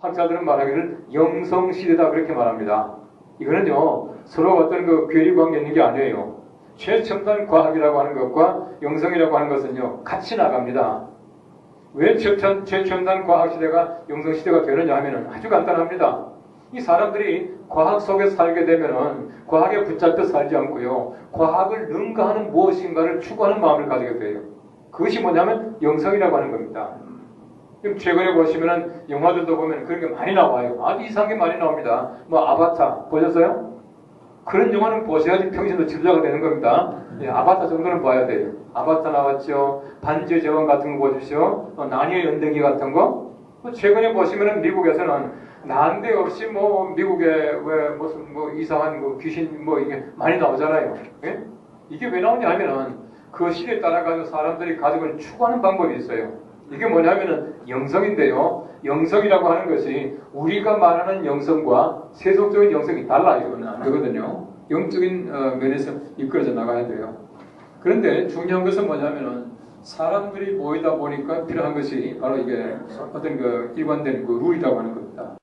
학자들은 말하기를 영성 시대다 그렇게 말합니다. 이거는요 서로 어떤 그 괴리 관계 있는 게 아니에요. 최첨단 과학이라고 하는 것과 영성이라고 하는 것은요 같이 나갑니다. 왜 최첨, 최첨단 과학 시대가 영성 시대가 되느냐 하면은 아주 간단합니다. 이 사람들이 과학 속에 살게 되면은 과학에 붙잡혀 살지 않고요. 과학을 능가하는 무엇인가를 추구하는 마음을 가지게 돼요. 그것이 뭐냐면 영성이라고 하는 겁니다. 지금 최근에 보시면은 영화들도 보면 그런 게 많이 나와요. 아주 이상하게 많이 나옵니다. 뭐 아바타 보셨어요? 그런 영화는 보셔야지 평신도 지도자가 되는 겁니다. 예, 아바타 정도는 봐야 돼요. 아바타 나왔죠. 반지의 제왕 같은 거 보십시오. 어, 나니의 연대기 같은 거. 뭐 최근에 보시면은 미국에서는 난데없이 뭐 미국에 왜 무슨 뭐 이상한 뭐 귀신 뭐 이게 많이 나오잖아요. 예? 이게 왜 나오냐 하면은 그 시대에 따라 가지고 사람들이 가지고 추구하는 방법이 있어요. 이게 뭐냐면은 영성인데요. 영성이라고 하는 것이 우리가 말하는 영성과 세속적인 영성이 달라요. 이거는 안 되거든요. 영적인 어, 면에서 이끌어져 나가야 돼요. 그런데 중요한 것은 뭐냐면은 사람들이 모이다 보니까 필요한 것이 바로 이게 어떤 그 일관된 그 룰이라고 하는 겁니다.